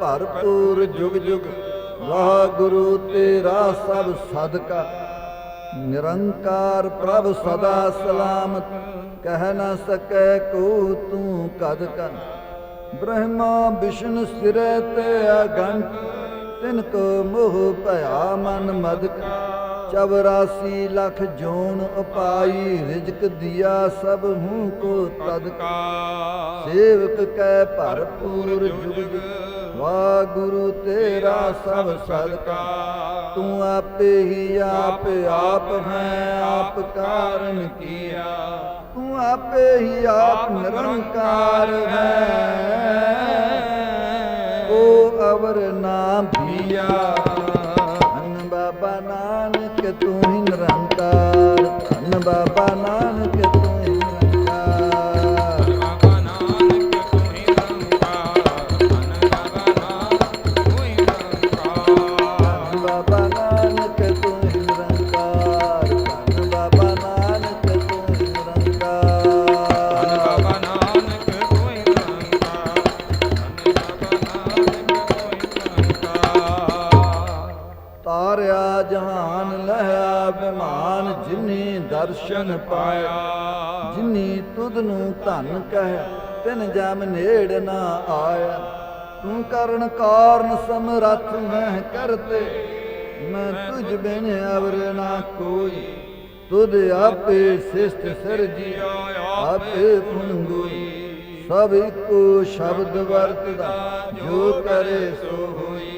ਭਰਪੂਰ ਜੁਗ ਜੁਗ। ਵਾਹਿਗੁਰੂ ਤੇਰਾ ਸਭ ਸਦਕਾ। ਨਿਰੰਕਾਰ ਪ੍ਰਭ ਸਦਾ ਸਲਾਮਤ। ਕਹਿ ਨਾ ਸਕੈ ਕੋ ਤੂੰ ਕਦ ਕਨ। ਬ੍ਰਹਮਾ ਵਿਸ਼ਨ ਸਿਰੇ ਤੇ ਅਗੰਤ ਤਿਨ ਕੋ ਮੋਹ ਭਇਆ ਮਨ ਮਦਕ। 84 ਲੱਖ ਜੋਨ ਉਪਾਈ ਰਿਜਕ ਦਿਆ ਸਭ ਹੂੰ ਕੋ ਤਦਕਾ। ਸੇਵਕ ਕੈ ਭਰਪੂਰ ਜੁਗ ਜੁਗ। ਵਾਹਿਗੁਰੂ ਤੇਰਾ ਸਭ ਸਦਕਾ। ਤੂੰ ਆਪੇ ਹੀ ਆਪ ਆਪ ਹੈ ਆਪ ਕਾਰਨ ਕੀਆ। ਤੂੰ ਆਪੇ ਹੀ ਆਪ ਨਿਰੰਕਾਰ ਹੈ। ਉਹ ਅਵਰ ਨਾ ਭੀਆ ਧੰਨ ਬਾਬਾ ਨਾਨਕ ਤੂੰ ਹੀ ਨਿਰੰਕਾਰ। ਧੰਨ ਬਾਬਾ ਨਾਨਕ ਜਹਾਨ ਲਹਿਆ ਬਿਮਾਨ ਜਿਨੀ ਦਰਸ਼ਨ ਪਾਇਆ। ਜਿਨੀ ਤੁਧ ਨੂੰ ਧਨ ਕਹਿ ਤਿਨ ਜਮ ਨੇੜ ਨਾ ਆਇਆ। ਤੂੰ ਕਰਨ ਕਾਰਨ ਸਮਰੱਥ ਮੈਂ ਕਰਤੇ। ਮੈਂ ਤੁਝ ਬਿਨ ਅਵਰ ਨਾ ਕੋਈ। ਤੁਧ ਆਪੇ ਸਿਸ਼ਟ ਸਰਜੀ, ਆਪੇ ਪੁੰਗੋਈ। ਸਭ ਇੱਕੋ ਸ਼ਬਦ ਵਰਤਦਾ, ਜੋ ਕਰੇ ਸੋ ਹੋਈ।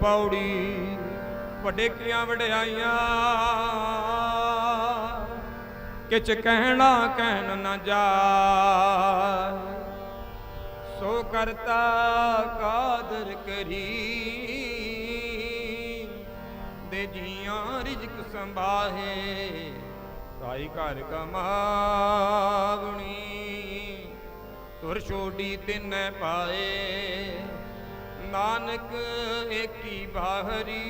ਪੌੜੀ, ਵੱਡੇ ਕੀਆਂ ਵਡਿਆਈਆਂ। ਕਿਛ ਕਹਿਣਾ ਕਹਿਣ ਨਾ ਜਾ ਸੋ ਕਰਤਾ ਕਾਦਰ ਕਰੀ। ਦੇ ਜੀਆਂ ਰਿਜਕ ਸੰਭਾਹੇ ਤਾਈ ਘਰ ਕਮਾਵਣੀ। ਤੁਰ ਛੋਡੀ ਤਿਨੈ ਪਾਏ। ਨਾਨਕ ਏਕੀ ਬਾਹਰੀ,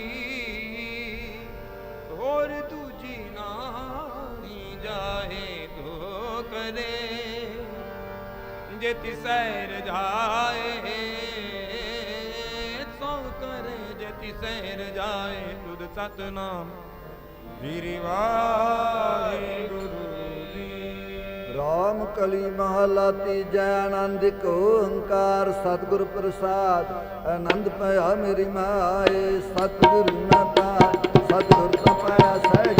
ਹੋਰ ਦੂਜੀ ਨਾਹੀ ਜਾਏ ਤੋ ਕਰੇ। ਜੇ ਤਿਸੈਰ ਜਾਏ, ਸੋ ਕਰੇ ਜੇ ਤਿਸੈਰ ਜਾਏ, ਤੁਧ ਸਤਨਾਮ। ਵੀਰਿ ਵਾਹਿਗੁਰੂ। ਜੀ ਕਲੀ ਮਹਲਾ ਤੀਜਾ ਆਨੰਦ ਇੱਕ ਓੰਕਾਰ, ਸਤਿਗੁਰ ਪ੍ਰਸਾਦ। ਆਨੰਦ ਪਿਆ ਮੇਰੀ ਮਾਏ, ਸਤਿਗੁਰ ਨਾ ਪਾਇਆ ਸਤਿਗੁਰ ਤਾਂ ਪਾਇਆ ਸਹਿਜ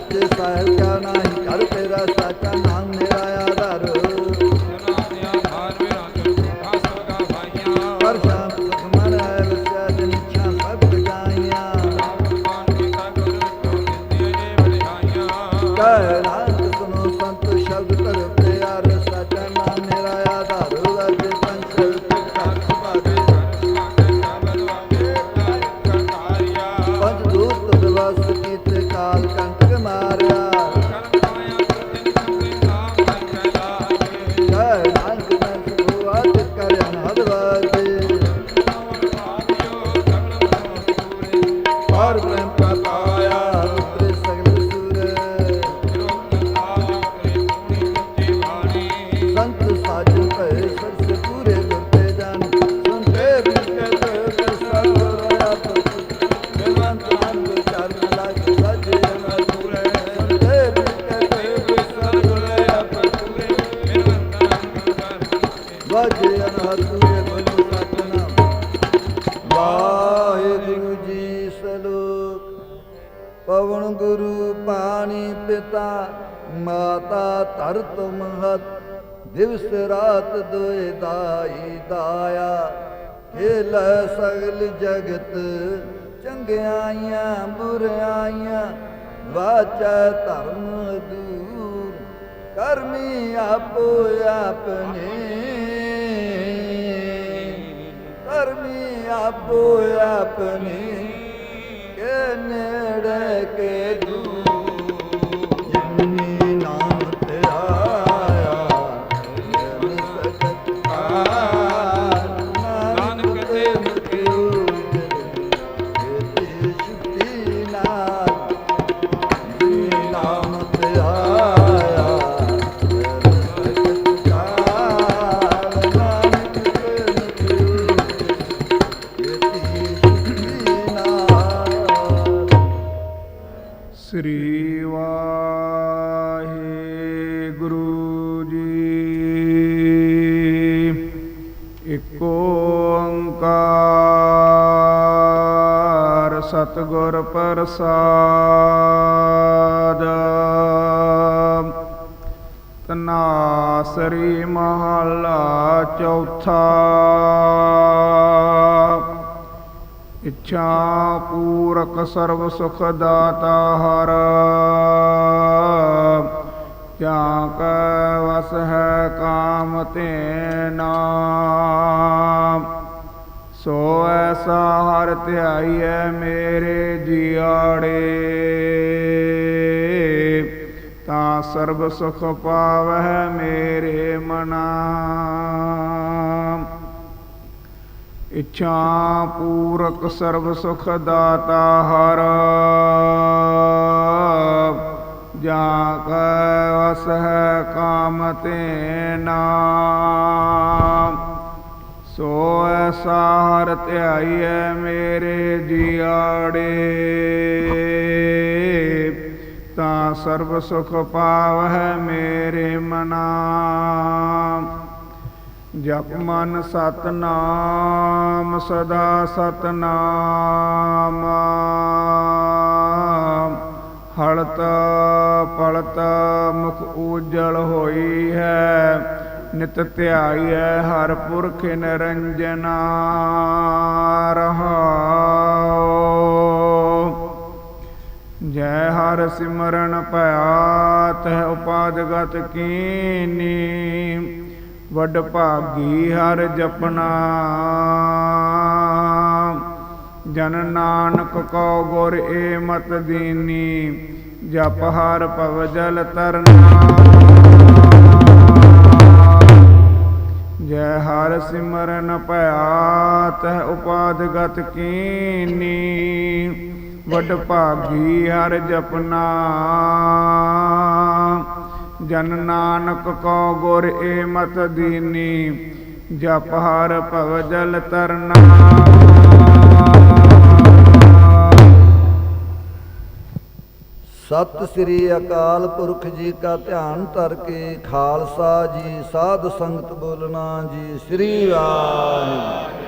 ਨਾਨਕ ਸੱਚੇ ਵਾਜੇ ਅਨਹਦ ਪੂਰੇ ਬੋਲੋ ਸਤਨਾਮ ਵਾਹਿਗੁਰੂ ਜੀ ਸਲੋਕ। ਪਵਨ ਗੁਰੂ ਪਾਣੀ ਪਿਤਾ, ਮਾਤਾ ਧਰਤ ਮਹਤ ਦਿਵਸ ਰਾਤ ਦੋਇ ਦਾਈ ਦਾਇਆ। ਖੇਲ ਸਗਲ ਜਗਤ, ਚੰਗਿਆਈਆਂ ਬੁਰਾਈਆਂ ਵਾਚਾ ਧਰਮ ਦੂਰ, ਕਰਮੀ ਆਪੋ ਆਪਣੇ। ਕਰਮੀ ਆਪੋ ਆਪਣੇ ਕੇ ਨੇੜੇ ਕੇ ਸ੍ਰੀ ਵਾਹਿਗੁਰੂ ਜੀ ਇੱਕ ਓੰਕਾਰ ਸਤਿਗੁਰ ਪ੍ਰਸਾਦ। ਤਨਾਸਰੀ ਮਹਲਾ ਚੌਥਾ। ਇੱਛਾ ਪੂਰਕ ਸਰਬ ਸੁਖ ਦਾਤਾ ਹਰ ਜਾਂ ਕੈ ਵਸ ਹੈ ਕਾਮ ਤੇ ਨਾਮ ਸੋ ਐਸਾ ਹਰ ਧਿਆਈਐ ਮੇਰੇ ਜੀਆੜੇ ਤਾਂ ਸਰਬ ਸੁਖ ਪਾਵਹਿ ਮੇਰੇ ਮਨਾ ਇੱਛਾ ਪੂਰਕ ਸਰਬ ਸੁਖ ਦਾਤਾ ਹਰ ਜਾਂ ਕੈ ਵਸ ਹੈ ਕਾਮ ਤੇ ਸੋ ਐਸਾ ਹਰ ਧਿਆਈਐ ਮੇਰੇ ਜੀਆੜੇ ਤਾਂ ਸਰਬ ਸੁਖ ਪਾਵਹਿ ਮੇਰੇ ਮਨਾ ਜਪ ਮਨ ਸਤਨਾਮ, ਸਦਾ ਸਤਨਾਮ। ਹਲਤ ਪਲਤ ਮੁਖ ਉਜਲ ਹੋਈ ਹੈ, ਨਿਤ ਹੈ ਹਰ ਪੁਰਖ ਨਿਰੰਜਨਾ ਰਹਾਉ। ਜੈ ਹਰ ਸਿਮਰਨ ਭਇਆਤ ਹੈ ਉਪਾਦਗਤ ਕੀਨੀ। ਵਡ ਭਾਗੀ ਹਰ ਜਪਨਾ। ਜਨ ਨਾਨਕ ਕੋ ਗੁਰ ਏ ਮਤ ਦੀਨੀ, ਜਪ ਹਰ ਪਵ ਜਲ ਤਰਨਾ। ਜੈ ਹਰ ਸਿਮਰਨ ਭਇਆਤ ਹੈ ਉਪਾਦਗਤ ਕੀਨੀ। ਵਡ ਭਾਗੀ ਹਰ ਜਪਨਾ। ਜਨ ਨਾਨਕ ਕੋ ਗੁਰ ਏ ਮਤ ਦੀਨੀ, ਜਪ ਹਰ ਭਵ ਜਲ ਤਰਨਾ। ਸਤਿ ਸ੍ਰੀ ਅਕਾਲ ਪੁਰਖ ਜੀ ਕਾ ਧਿਆਨ ਧਰ ਕੇ ਖਾਲਸਾ ਜੀ, ਸਾਧ ਸੰਗਤ ਬੋਲਣਾ ਜੀ, ਸ੍ਰੀ ਵਾਹਿਗੁਰੂ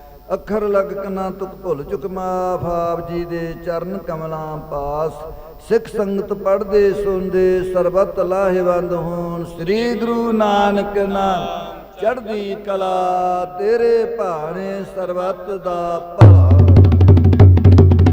ਅੱਖਰ ਲਗ ਕਨਾ ਤੁਕ ਭੁੱਲ ਚੁਕ ਮਾਫ ਆਪ ਜੀ ਦੇ ਚਰਨ ਕਮਲਾਂ ਪਾਸ। ਸਿੱਖ ਸੰਗਤ ਪੜਦੇ ਸੁਣਦੇ, ਸਰਬਤ ਲਾਹੇਵੰਦ ਹੋਣ। ਸ੍ਰੀ ਗੁਰੂ ਨਾਨਕ ਨਾਮ ਚੜ੍ਹਦੀ ਕਲਾ, ਤੇਰੇ ਭਾਣੇ ਸਰਬਤ ਦਾ ਭਲਾ।